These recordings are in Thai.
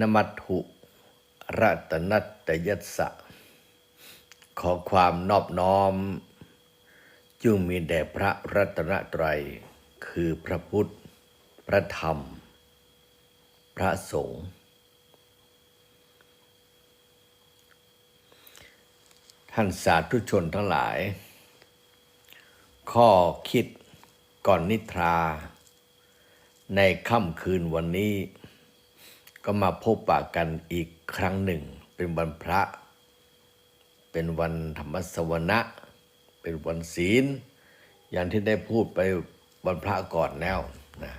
นมัตถุรัตนัตยัสสะ ขอความนอบน้อม จึงมีแด่พระรัตนตรัย คือพระพุทธ พระธรรม พระสงฆ์ท่านสาธุชนทั้งหลาย ข้อคิดก่อนนิทรา ในค่ำคืนวันนี้ ก็มาพบปะกันอีกครั้งหนึ่ง เป็นวันพระ เป็นวันธรรมสวนะ เป็นวันศีล อย่างที่ได้พูดไปวันพระก่อนแล้วนะ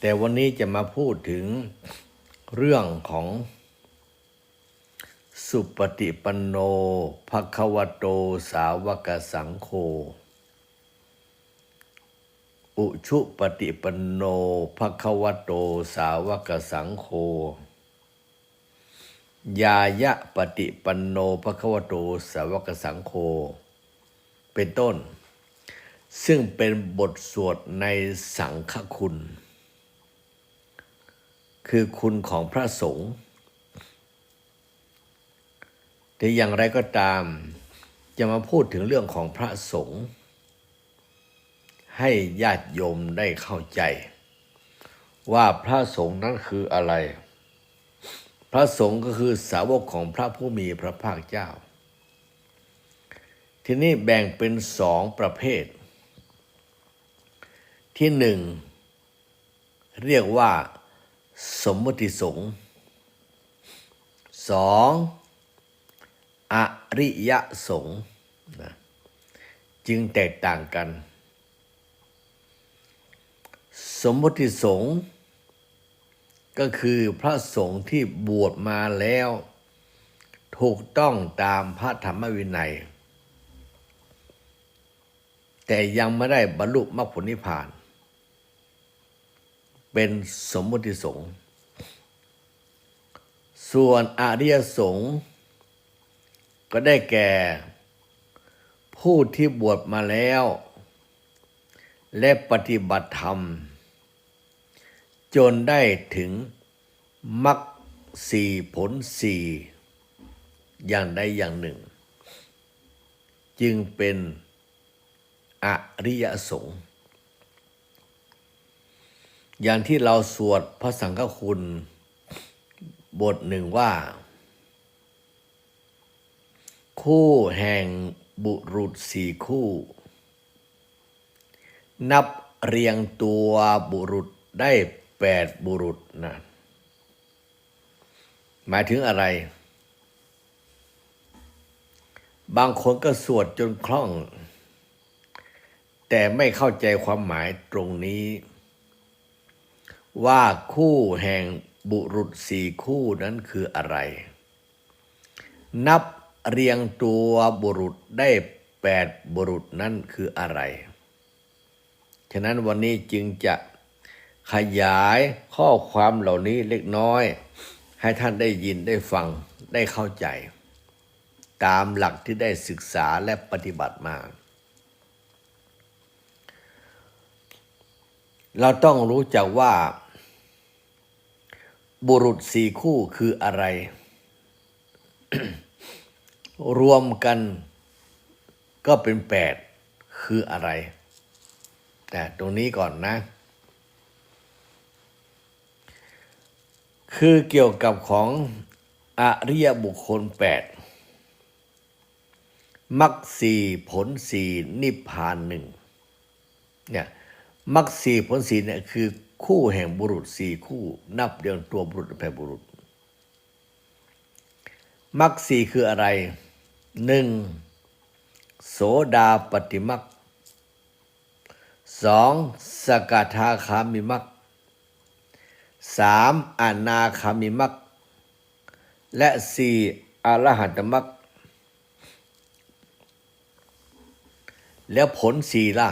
แต่วันนี้จะมาพูดถึงเรื่องของ สุปฏิปันโนภควโตสาวกสังโฆ อุชุปฏิปโนภควโตสาวกสังโฆยายะปฏิปันโนภควโตสาวกสังโฆเป็นต้น ซึ่งเป็นบทสวดในสังฆคุณ คือคุณของพระสงฆ์แต่อย่างไรก็ตาม จะมาพูดถึงเรื่องของพระสงฆ์ ให้ญาติโยมได้เข้าใจ ว่าพระสงฆ์นั้นคืออะไร พระสงฆ์ก็คือสาวกของพระผู้มีพระภาคเจ้า ทีนี้แบ่งเป็นสองประเภท ที่หนึ่งเรียกว่าสมมติสงฆ์สองอริยสงฆ์นะจึงแตกต่างกัน สมมติสงฆ์ก็คือพระสงฆ์ที่บวชมาแล้ว ถูกต้องตามพระธรรมวินัย แต่ยังไม่ได้บรรลุมรรคผลนิพพาน เป็นสมมติสงฆ์ส่วนอริยสงฆ์ก็ได้แก่ ผู้ที่บวชมาแล้ว และปฏิบัติธรรม จนได้ถึงมรรคสี่ผลสี่อย่างใดอย่างหนึ่ง จึงเป็นอริยสงฆ์อย่างที่เราสวดพระสังฆคุณ บทหนึ่งว่า คู่แห่งบุรุษสี่คู่ นับเรียงตัวบุรุษได้ แปดบุรุษนะหมายถึงอะไร บางคนก็สวดจนคล่อง แต่ไม่เข้าใจความหมายตรงนี้ ว่าคู่แห่งบุรุษสี่คู่นั้นคืออะไร นับเรียงตัวบุรุษได้แปดบุรุษนั่นคืออะไร ฉะนั้นวันนี้จึงจะ ขยายข้อความเหล่านี้เล็กน้อย ให้ท่านได้ยินได้ฟังได้เข้าใจ ตามหลักที่ได้ศึกษาและปฏิบัติมา เราต้องรู้จักว่า บุรุษสี่คู่คืออะไร รวมกันก็เป็นแปดคืออะไร แต่ตรงนี้ก่อนนะ คือเกี่ยวกับของอริยบุคคลแปดมรรคสี่ผลสี่นิพพานหนึ่งเนี่ยมรรคสี่ผลสี่เนี่ยคือคู่แห่งบุรุษสี่คู่นับเรียงตัวบุรุษแผ่บุรุษมรรคสี่คืออะไรหนึ่งโสดาปฏิมักสองสกทาคามิมัก สามอนาคามิมักและสี่อรหัตมักแล้วผลสี่ล่ะ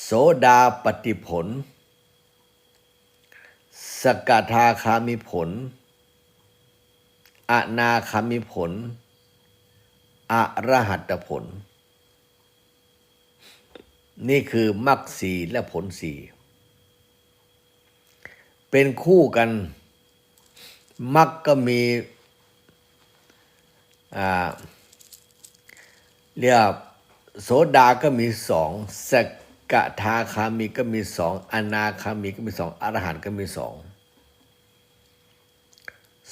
โสดาปฏิผล สกทาคามิผล อนาคามิผล อรหัตผล นี่คือมรรคสีและผลสี่ เป็นคู่กัน มักก็มีเรียกโสดาก็มีสองสกทาคามีก็มีสองอนาคามีก็มีสองอรหันต์ก็มีสอง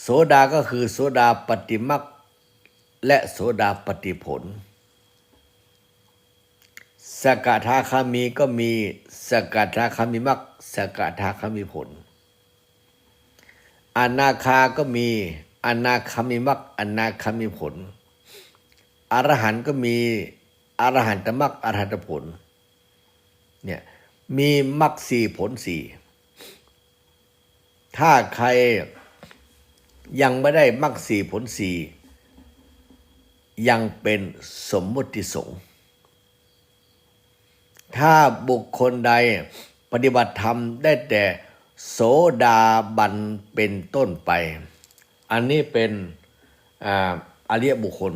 โสดาก็คือโสดาปฏิมักและโสดาปฏิผล สกทาคามีก็มีสกทาคามีมักสกทาคามีผล อนาคาก็มี อนาคามีมักอนาคามีผล อรหันต์ก็มี อรหันตมักอรหันตผล เนี่ย มีมักสี่ผลสี่ ถ้าใครยังไม่ได้มักสี่ผลสี่ยังเป็นสมมุติสงฆ์ถ้าบุคคลใดปฏิบัติธรรมได้แต่ โสดาบันเป็นต้นไป อันนี้เป็นอาอริยบุคคล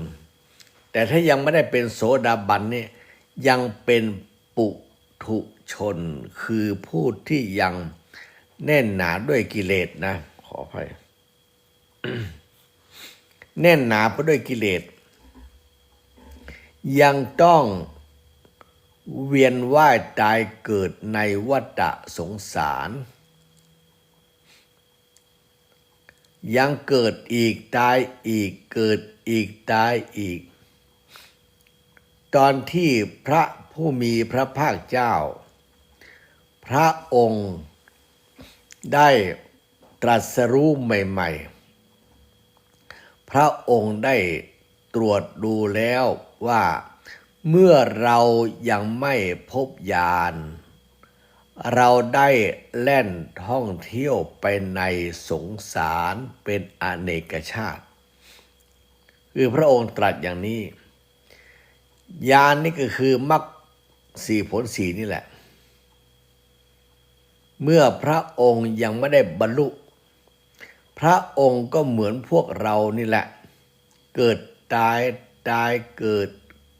แต่ถ้ายังไม่ได้เป็นโสดาบันนี่ยังเป็นปุถุชน คือผู้ที่ยังแน่นหนาด้วยกิเลสนะ ขออภัยแน่นหนาไปด้วยกิเลส ยังต้องเวียนว่ายตายเกิดในวัฏสงสาร ยังเกิดอีกตายอีกเกิดอีกตายอีก ตอนที่พระผู้มีพระภาคเจ้า พระองค์ได้ตรัสรู้ใหม่ ๆ พระองค์ได้ตรวจดูแล้วว่าเมื่อเรายังไม่พบยาน เราได้แล่นท่องเที่ยวไปในสงสารเป็นอเนกชาติ คือพระองค์ตรัสอย่างนี้ ยานนี่ก็คือมรรคสี่ผลสี่นี่แหละ เมื่อพระองค์ยังไม่ได้บรรลุ พระองค์ก็เหมือนพวกเรานี่แหละ เกิดตายตายเกิด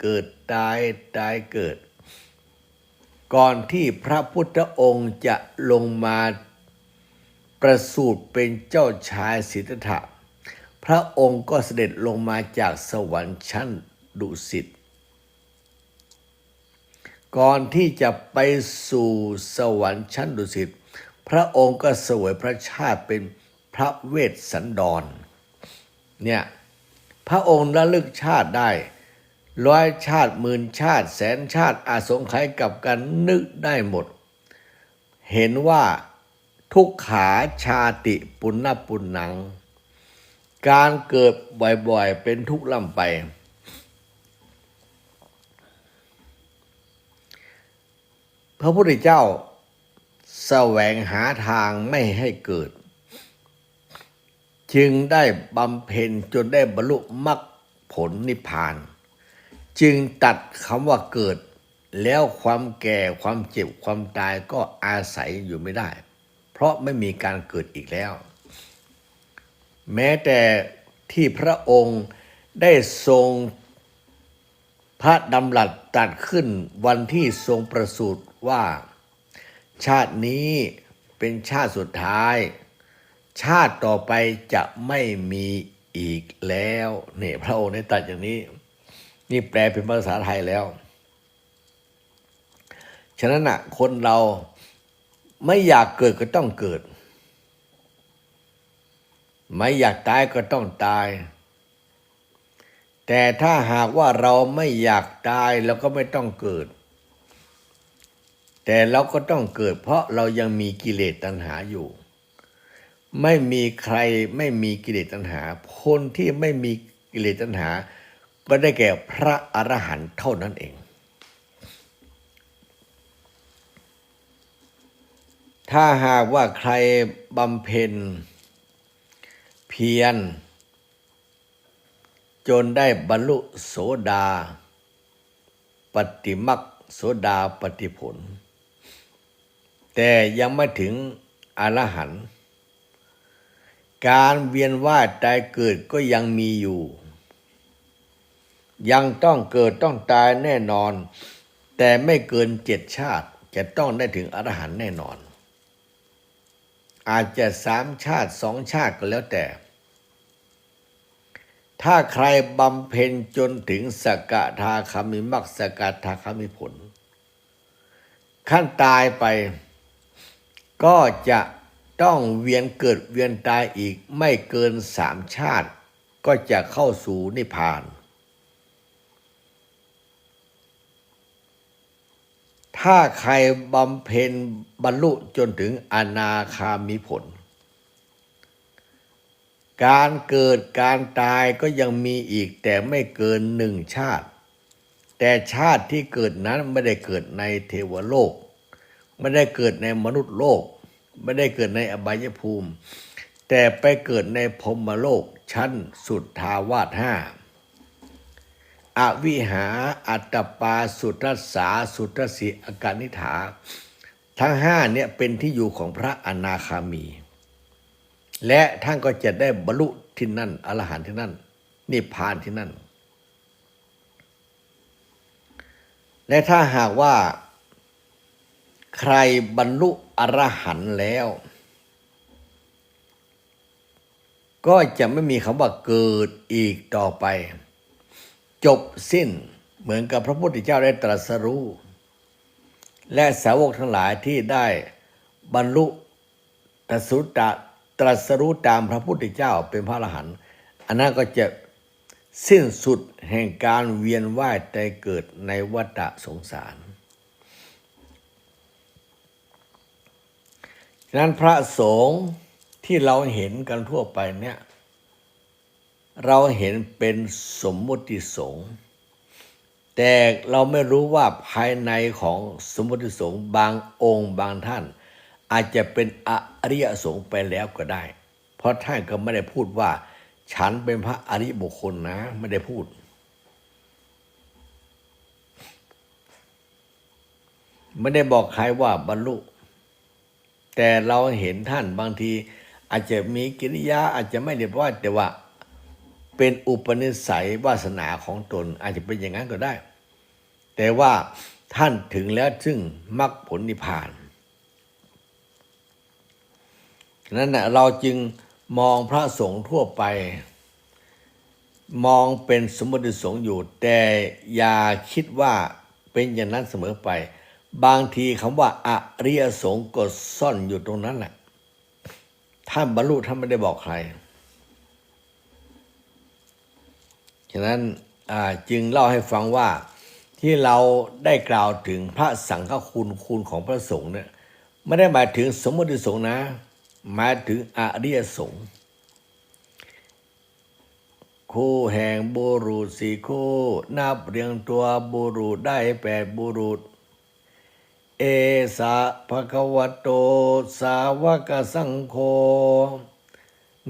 เกิดตายตายเกิด ก่อนที่พระพุทธองค์จะลงมาประสูติเป็นเจ้าชายสิทธัตถะ พระองค์ก็เสด็จลงมาจากสวรรค์ชั้นดุสิต ก่อนที่จะไปสู่สวรรค์ชั้นดุสิต พระองค์ก็เสวยพระชาติเป็นพระเวสสันดร เนี่ย พระองค์ระลึกชาติได้ ร้อยชาติหมื่นชาติ แสนชาติอาสงไขยกับกันนึกได้หมด เห็นว่าทุกขาชาติปุณณปุณนัง การเกิดบ่อยๆ เป็นทุกข์ล่ำไป พระพุทธเจ้าแสวงหาทางไม่ให้เกิด จึงได้บำเพ็ญจนได้บรรลุมรรคผลนิพพาน จึงตัดคำว่าเกิด แล้วความแก่ความเจ็บความตายก็อาศัยอยู่ไม่ได้ เพราะไม่มีการเกิดอีกแล้ว แม้แต่ที่พระองค์ได้ทรงพระดำรัสตัดขึ้นวันที่ทรงประสูติว่า ชาตินี้เป็นชาติสุดท้าย ชาติต่อไปจะไม่มีอีกแล้วเนี่ยพระองค์ได้ตัดอย่างนี้ นี่แปลเป็นภาษาไทยแล้ว ฉะนั้นอะคนเราไม่อยากเกิดก็ต้องเกิด ไม่อยากตายก็ต้องตาย แต่ถ้าหากว่าเราไม่อยากตายเราก็ไม่ต้องเกิด แต่เราก็ต้องเกิด เพราะเรายังมีกิเลสตัณหาอยู่ไม่มีใครไม่มีกิเลสตัณหา คนที่ไม่มีกิเลสตัณหา ก็ได้แก่พระอรหันต์เท่านั้นเอง ถ้าหากว่าใครบำเพ็ญ เพียร จนได้บรรลุโสดา ปฏิมักโสดาปฏิผล แต่ยังไม่ถึงอรหันต์การเวียนว่ายตายเกิดก็ยังมีอยู่ ยังต้องเกิดต้องตายแน่นอน แต่ไม่เกินเจ็ดชาติจะต้องได้ถึงอรหันต์แน่นอน อาจจะสามชาติสองชาติก็แล้วแต่ ถ้าใครบำเพ็ญจนถึงสกทาคามิมักสกทาคามิผล ขั้นตายไปก็จะต้องเวียนเกิดเวียนตายอีกไม่เกินสามชาติ ก็จะเข้าสู่นิพพาน ถ้าใครบำเพ็ญบรรลุจนถึงอนาคามิผล การเกิดการตายก็ยังมีอีกแต่ไม่เกินหนึ่งชาติ แต่ชาติที่เกิดนั้นไม่ได้เกิดในเทวโลก ไม่ได้เกิดในมนุษย์โลก ไม่ได้เกิดในอบายภูมิ แต่ไปเกิดในพรมโลกชั้นสุดทาวาสห้า อวิหาอัตปาสุทัสสาสุทสิอากานิฐา ทั้งห้าเนี่ยเป็นที่อยู่ของพระอนาคามี และท่านก็จะได้บรรลุที่นั่นอรหันที่นั่นนิพพานที่นั่น และถ้าหากว่า ใครบรรลุอรหันต์แล้ว ก็จะไม่มีคำว่าเกิดอีกต่อไป จบสิ้นเหมือนกับพระพุทธเจ้าได้ตรัสรู้ และสาวกทั้งหลายที่ได้บรรลุตรัสรู้ตาตรัสรู้ตามพระพุทธเจ้าเป็นพระอรหันต์อันนั้นก็จะสิ้นสุดแห่งการเวียนว่ายใจเกิดในวัฏสงสารฉะนั้นพระสงฆ์ที่เราเห็นกันทั่วไปเนี่ย เราเห็นเป็นสมมุติสงฆ์แต่เราไม่รู้ว่าภายในของสมมุติสงฆ์บางองค์บางท่าน อาจจะเป็นอริยสงฆ์ไปแล้วก็ได้ เพราะท่านก็ไม่ได้พูดว่า ฉันเป็นพระอริยบุคคลนะไม่ได้พูด ไม่ได้บอกใครว่าบรรลุ แต่เราเห็นท่านบางทีอาจจะมีกิริยาอาจจะไม่เรียบร้อยแต่ว่า เป็นอุปนิสัยวาสนาของตนอาจจะเป็นอย่างนั้นก็ได้ แต่ว่าท่านถึงแล้วซึ่งมรรคผลนิพพานนั้นนะเราจึงมองพระสงฆ์ทั่วไป มองเป็นสมมติสงฆ์อยู่ แต่อย่าคิดว่าเป็นอย่างนั้นเสมอไป บางทีคำว่าอริยสงฆ์ก็ซ่อนอยู่ตรงนั้นแหละท่านบรรลุท่านไม่ได้บอกใคร ฉะนั้นจึงเล่าให้ฟังว่าที่เราได้กล่าวถึงพระสังฆคุณคุณของพระสงฆ์เนี่ยไม่ได้หมายถึงสมมติสงฆ์นะหมายถึงอริยสงฆ์คู่แห่งบุรุษสี่คู่นับเรียงตัวบุรุษได้แปดบุรุษ เอสะภะคะวะโต สาวกสังโฆ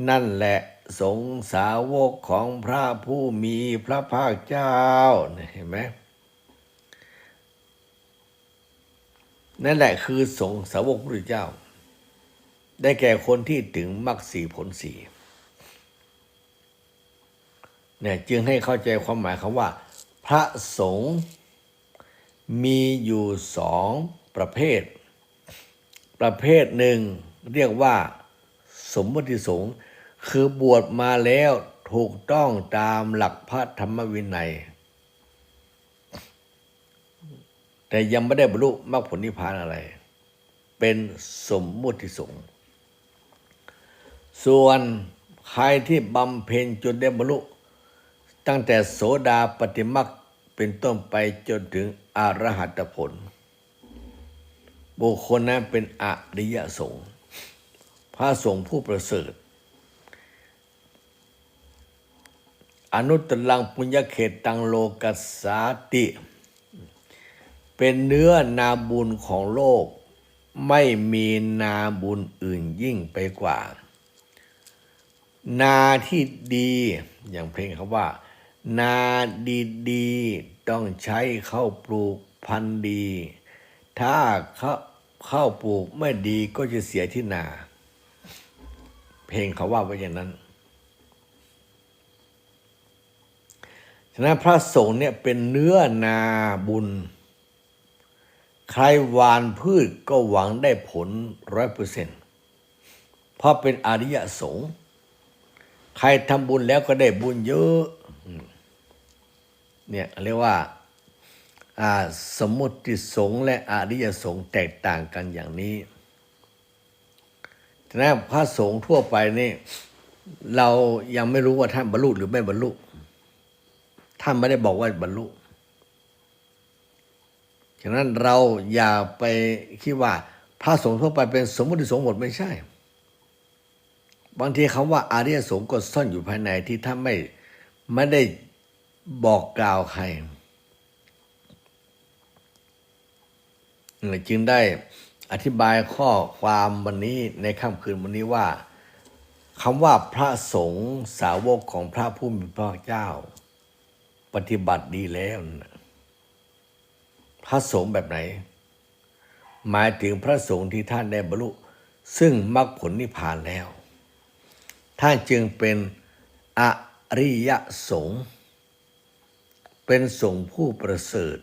นั่นแหละ สงสาวกของพระผู้มีพระภาคเจ้าเห็นไหมนั่นแหละคือสงสาวกพระพุทธเจ้า ได้แก่คนที่ถึงมรรคสีผลสีเนี่ยจึงให้เข้าใจความหมายคำว่า พระสงฆ์มีอยู่สองประเภท ประเภทหนึ่งเรียกว่า สมมติสงฆ์ คือบวชมาแล้วถูกต้องตามหลักพระธรรมวินัย แต่ยังไม่ได้บรรลุมรรคผลนิพพานอะไร เป็นสมมุติสงฆ์ส่วนใครที่บำเพ็ญจนได้บรรลุ ตั้งแต่โสดาปฏิมักเป็นต้นไปจนถึงอรหัตผล บุคคลนั้นเป็นอริยสงฆ์พระสงฆ์ผู้ประเสริฐ อนุตตรังปุญญเขตตังโลกัสสาติ เป็นเนื้อนาบุญของโลก ไม่มีนาบุญอื่นยิ่งไปกว่า นาที่ดีอย่างเพลงเขาว่า นาดีดีต้องใช้เข้าปลูกพันธุ์ดี ถ้าเข้าเข้าปลูกไม่ดีก็จะเสียที่นา เพลงเขาว่าไว้อย่างนั้น ฉะนั้นพระสงฆ์เนี่ยเป็นเนื้อนาบุญ ใครหวานพืชก็หวังได้ผลร้อยเปอร์เซ็นต์เพราะเป็นอริยสงฆ์ใครทำบุญแล้วก็ได้บุญเยอะเนี่ยเรียกว่าสมมติสงฆ์และอริยสงฆ์แตกต่างกันอย่างนี้ฉะนั้นพระสงฆ์ทั่วไปนี่ เรายังไม่รู้ว่าท่านบรรลุหรือไม่บรรลุ ท่านไม่ได้บอกว่าบรรลุ ฉะนั้นเราอย่าไปคิดว่าพระสงฆ์ทั่วไปเป็นสมมติสงฆ์หมดไม่ใช่ บางทีคำว่าอาริยสงฆ์ก็ซ่อนอยู่ภายในที่ท่านไม่ไม่ได้บอกกล่าวใครจึงได้อธิบายข้อความวันนี้ในค่ำคืนวันนี้ว่าคำว่าพระสงฆ์สาวกของพระผู้มีพระเจ้า ปฏิบัติดีแล้วนะพระสงฆ์แบบไหน หมายถึงพระสงฆ์ที่ท่านได้บรรลุ ซึ่งมรรคผลนิพพานแล้ว ท่านจึงเป็นอริยสงฆ์เป็นสงฆ์ผู้ประเสริฐ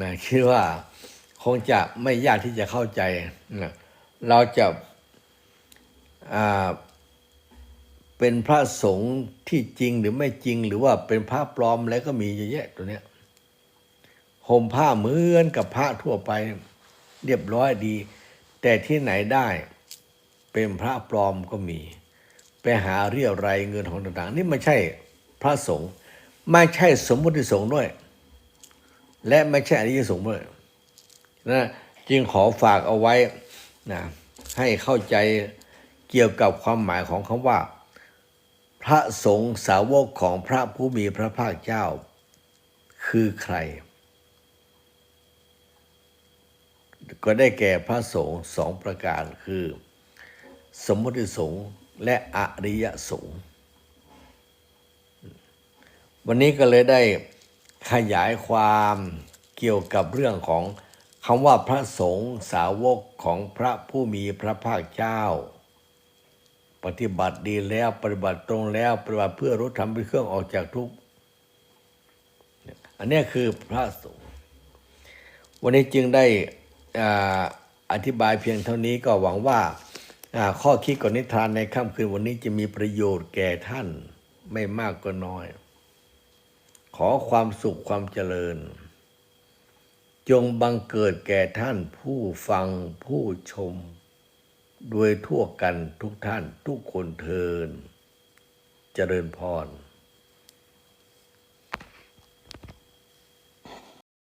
นะคิดว่าคงจะไม่ยากที่จะเข้าใจนะเราจะ เป็นพระสงฆ์ที่จริงหรือไม่จริง หรือว่าเป็นพระปลอมแล้วก็มีเยอะแยะตัวเนี้ยห่มผ้าเหมือนกับพระทั่วไปเรียบร้อยดี แต่ที่ไหนได้เป็นพระปลอมก็มี ไปหาเรียรายเงินของต่างๆ นี่ไม่ใช่พระสงฆ์ไม่ใช่สมมุติสงฆ์ด้วย และไม่ใช่อริยสงฆ์ด้วยนะจึงขอฝากเอาไว้นะให้เข้าใจเกี่ยวกับความหมายของคำว่า พระสงฆ์สาวกของพระผู้มีพระภาคเจ้า คือใคร ก็ได้แก่พระสงฆ์สองประการคือ สมมติสงฆ์และอริยสงฆ์วันนี้ก็เลยได้ขยายความเกี่ยวกับเรื่องของคำว่าพระสงฆ์สาวกของพระผู้มีพระภาคเจ้า ปฏิบัติดีแล้วปฏิบัติตรงแล้วปฏิบัติเพื่อรู้ธรรมเป็นเครื่องออกจากทุกข์อันนี้คือพระสงฆ์วันนี้จึงได้ออธิบายเพียงเท่านี้ก็หวังว่าอ่าข้อคิดก่อนนิทานในค่ำคืนวันนี้จะมีประโยชน์แก่ท่านไม่มากก็น้อย ขอความสุขความเจริญ จงบังเกิดแก่ท่านผู้ฟังผู้ชม โดยทั่วกันทุกท่านทุกคนเทิน เจริญพร